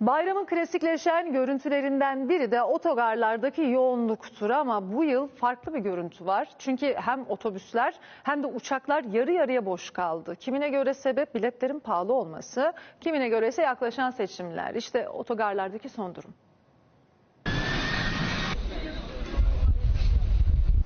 Bayramın klasikleşen görüntülerinden biri de otogarlardaki yoğunluktur ama bu yıl farklı bir görüntü var. Çünkü hem otobüsler hem de uçaklar yarı yarıya boş kaldı. Kimine göre sebep biletlerin pahalı olması, kimine göre ise yaklaşan seçimler. İşte otogarlardaki son durum.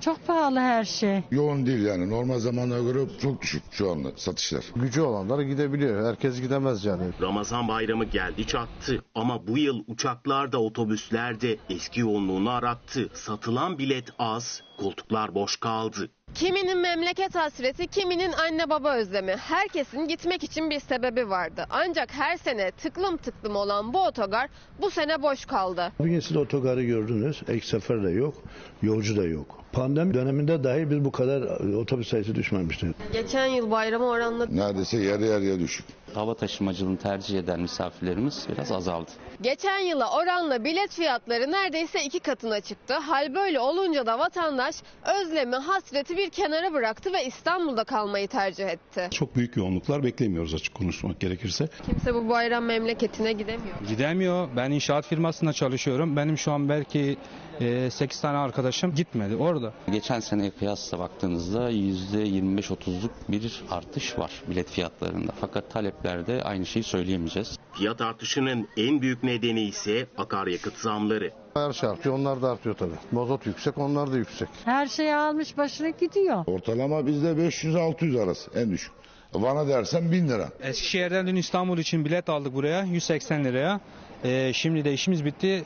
Çok pahalı her şey. Yoğun değil yani. Normal zamanlara göre çok düşük şu anda satışlar. Gücü olanlar gidebiliyor. Herkes gidemez yani. Ramazan bayramı geldi çattı ama bu yıl uçaklarda otobüslerde eski yoğunluğunu arattı. Satılan bilet az, koltuklar boş kaldı. Kiminin memleket hasreti, kiminin anne baba özlemi. Herkesin gitmek için bir sebebi vardı. Ancak her sene tıklım tıklım olan bu otogar bu sene boş kaldı. Bugün siz otogarı gördünüz. Ek sefer de yok, yolcu da yok. Pandemi döneminde dahi biz bu kadar otobüs sayısı düşmemişti. Geçen yıl bayramı oranla Neredeyse yarı yarıya düşük. Hava taşımacılığını tercih eden misafirlerimiz biraz azaldı. geçen yıla oranla bilet fiyatları neredeyse iki katına çıktı. Hal böyle olunca da vatandaş özlemi, hasreti bir kenara bıraktı ve İstanbul'da kalmayı tercih etti. Çok büyük yoğunluklar beklemiyoruz açık konuşmak gerekirse. Kimse bu bayram memleketine gidemiyor. Gidemiyor. Ben inşaat firmasında çalışıyorum. Benim şu an belki 8 tane arkadaşım gitmedi orada. Geçen seneye kıyasla baktığınızda %25-30'luk bir artış var bilet fiyatlarında. Fakat taleplerde aynı şeyi söyleyemeyeceğiz. Fiyat artışının en büyük nedeni ise akaryakıt zamları. Her şey artıyor. Onlar da artıyor tabii. Mazot yüksek, onlar da yüksek. Her şey almış başına gidiyor. Ortalama bizde 500-600 arası en düşük. Van'a dersen 1000 lira. Eskişehir'den dün İstanbul için bilet aldık buraya 180 liraya. Ee, şimdi de işimiz bitti.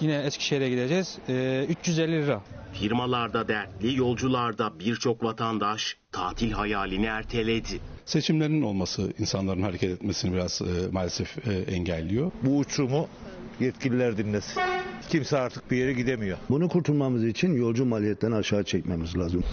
Yine Eskişehir'e gideceğiz. Ee, 350 lira. Firmalarda dertli, yolcularda birçok vatandaş tatil hayalini erteledi. Seçimlerin olması insanların hareket etmesini biraz e, maalesef e, engelliyor. Bu uçurumu yetkililer dinlesin. Kimse artık bir yere gidemiyor. Bunu kurtulmamız için yolcu maliyetlerini aşağı çekmemiz lazım.